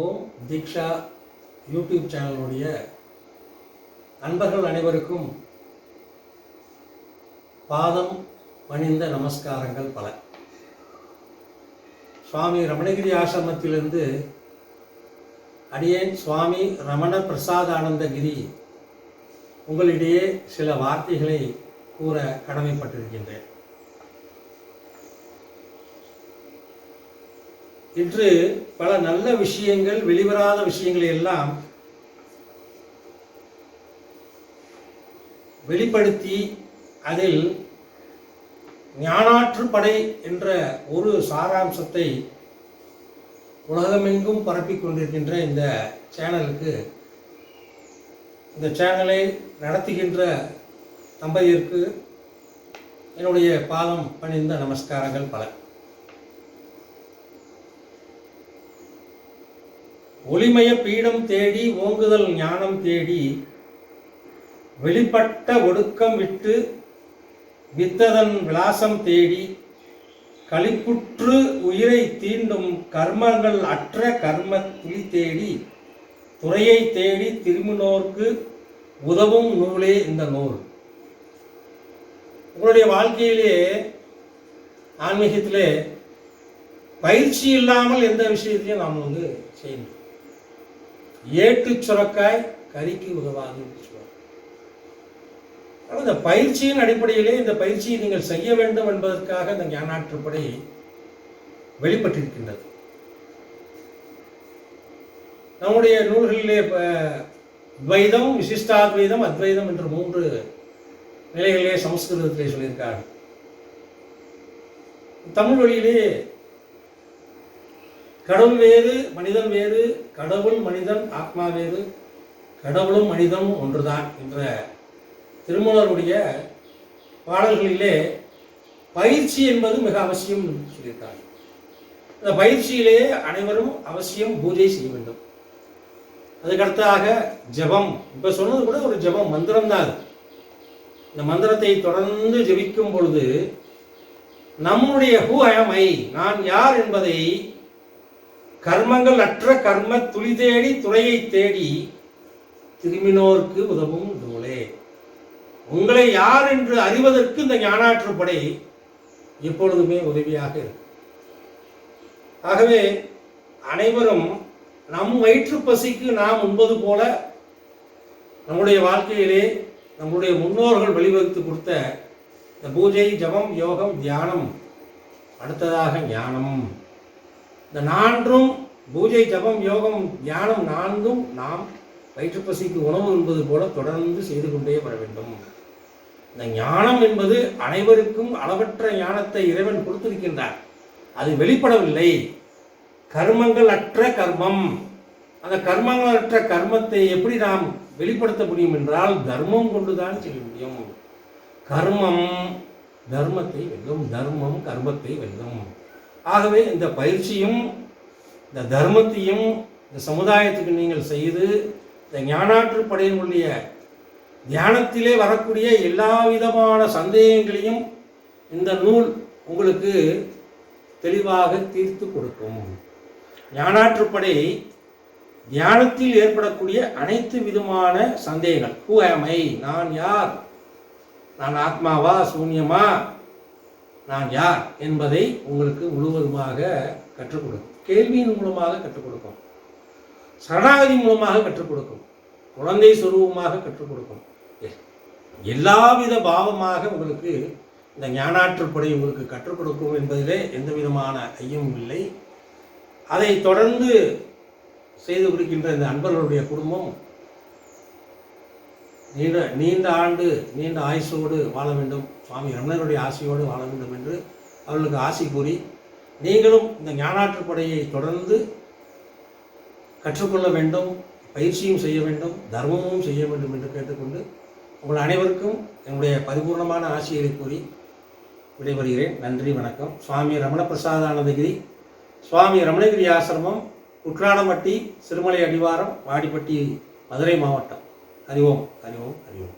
ஓம் தீக்ஷா YouTube சேனலுடைய அன்பர்கள் அனைவருக்கும் பாதம் பணிந்த நமஸ்காரங்கள் பல. சுவாமி ரமணகிரி ஆசிரமத்திலிருந்து அடியேன் சுவாமி ரமண பிரசாதானந்தகிரி உங்களிடையே சில வார்த்தைகளை கூற கடமைப்பட்டிருக்கின்றேன். இன்று பல நல்ல விஷயங்கள் வெளிவராத விஷயங்களை எல்லாம் வெளிப்படுத்தி அதில் ஞானாற்றுப்படை என்ற ஒரு சாராம்சத்தை உலகமெங்கும் பரப்பிக் கொண்டிருக்கின்ற இந்த சேனலுக்கு இந்த சேனலை நடத்துகின்ற தம்பதியிற்கு என்னுடைய பாதம் பணிந்த நமஸ்காரங்கள் பல. ஒளிமய பீடம் தேடி ஓங்குதல் ஞானம் தேடி வெளிப்பட்ட ஒடுக்கம் விட்டு வித்ததன் விலாசம் தேடி களிப்புற்று உயிரை தீண்டும் கர்மங்கள் அற்ற கர்ம துளி தேடி துறையை தேடி திரும்பினோர்க்கு உதவும் நூலே இந்த நூல். உங்களுடைய வாழ்க்கையிலே ஆன்மீகத்திலே பயிற்சி இல்லாமல் எந்த விஷயத்தையும் நாம் வந்து செய்யணும். ஏட்டு சுரக்காய் கறிக்கு உதவாதுன்னு சொல்லுவாங்க. ஆனால் இந்த பயிற்சியின் அடிப்படையிலே இந்த பயிற்சியை நீங்கள் செய்ய வேண்டும் என்பதற்காக இந்த ஞானாற்றுப்படை வெளிப்பட்டிருக்கின்றது. நம்முடைய நூல்களிலே துவைதம் விசிஷ்டாத்வைதம் அத்வைதம் என்ற மூன்று நிலைகளிலே சமஸ்கிருதத்திலே சொல்லியிருக்கார்கள் தமிழ் வழியிலே கடவுள் வேறு மனிதன் வேறு கடவுள் மனிதன் ஆத்மா வேறு கடவுளும் மனிதனும் ஒன்றுதான் என்ற திருமூலருடைய பாடல்களிலே பயிற்சி என்பது மிக அவசியம் என்று சொல்லியிருக்காங்க. இந்த பயிற்சியிலே அனைவரும் அவசியம் பூஜை செய்ய வேண்டும். அதுக்கடுத்ததாக ஜெபம். இப்போ சொன்னது கூட ஒரு ஜெபம் மந்திரம் தான் அது. இந்த மந்திரத்தை தொடர்ந்து ஜபிக்கும் பொழுது நம்முடைய ஹூ ஐ நான் யார் என்பதை கர்மங்கள் அற்ற கர்ம துளி தேடி துறையை தேடி திரும்பினோர்க்கு உதவும் நூலே உங்களை யார் என்று அறிவதற்கு இந்த ஞானாற்றுப்படை எப்பொழுதுமே உதவியாக இருக்கும். ஆகவே அனைவரும் நம் வயிற்று பசிக்கு நாம் உண்பது போல நம்முடைய வாழ்க்கையிலே நம்முடைய முன்னோர்கள் வழிவகுத்து கொடுத்த இந்த பூஜை ஜபம் யோகம் தியானம் அடுத்ததாக ஞானம். இந்த நான்கும் பூஜை ஜபம் யோகம் தியானம் நான்கும் நாம் வயிற்றுப்பசிக்கு உணவு என்பது போல தொடர்ந்து செய்து கொண்டே வர வேண்டும். இந்த ஞானம் என்பது அனைவருக்கும் அளவற்ற ஞானத்தை இறைவன் கொடுத்திருக்கின்றார். அது வெளிப்படவில்லை. கர்மங்கள் அற்ற கர்மம். அந்த கர்மங்கள் அற்ற கர்மத்தை எப்படி நாம் வெளிப்படுத்த முடியும் என்றால் தர்மம் கொண்டுதான் செய்ய முடியும். கர்மம் தர்மத்தை வெல்லும் தர்மம் கர்மத்தை வெல்லும். ஆகவே இந்த பயிற்சியும் இந்த தர்மத்தையும் இந்த சமுதாயத்துக்கு நீங்கள் செய்து இந்த ஞானாற்று படையினுடைய தியானத்திலே வரக்கூடிய எல்லா விதமான சந்தேகங்களையும் இந்த நூல் உங்களுக்கு தெளிவாக தீர்த்து கொடுக்கும். ஞானாற்றுப்படை தியானத்தில் ஏற்படக்கூடிய அனைத்து விதமான சந்தேகங்கள். ஹூ ஐ நான் யார்? நான் ஆத்மாவா? சூன்யமா? நான் யார் என்பதை உங்களுக்கு முழுவதுமாக கற்றுக் கொடுக்கும் கேள்வியின் மூலமாக கற்றுக் கொடுக்கும் சரணாகதி மூலமாக கற்றுக் கொடுக்கும் குழந்தை சுரூபமாக கற்றுக் கொடுக்கும் எல்லாவித பாவமாக உங்களுக்கு இந்த ஞானாற்றுப்படை உங்களுக்கு கற்றுக் கொடுக்கும் என்பதிலே எந்த விதமான ஐயமும் இல்லை. அதை தொடர்ந்து செய்து கொடுக்கின்ற இந்த அன்பர்களுடைய குடும்பம் நீண்ட நீண்ட ஆண்டு நீண்ட ஆயுசோடு வாழ வேண்டும். சுவாமி ரமணருடைய ஆசையோடு வாழ வேண்டும் என்று அவர்களுக்கு ஆசை கூறி நீங்களும் இந்த ஞானாற்றுப்படையை தொடர்ந்து கற்றுக்கொள்ள வேண்டும் பயிற்சியும் செய்ய வேண்டும் தர்மமும் செய்ய வேண்டும் என்று கேட்டுக்கொண்டு உங்கள் அனைவருக்கும் என்னுடைய பரிபூர்ணமான ஆசையை கூறி விடைபெறுகிறேன். நன்றி வணக்கம். சுவாமி ரமண பிரசாதானந்தகிரி சுவாமி ரமணகிரி ஆசிரமம் குற்றாலமட்டி சிறுமலை அடிவாரம் வாடிப்பட்டி மதுரை மாவட்டம். ஹரி ஓம் ஹரி ஓம் ஹரி ஓம்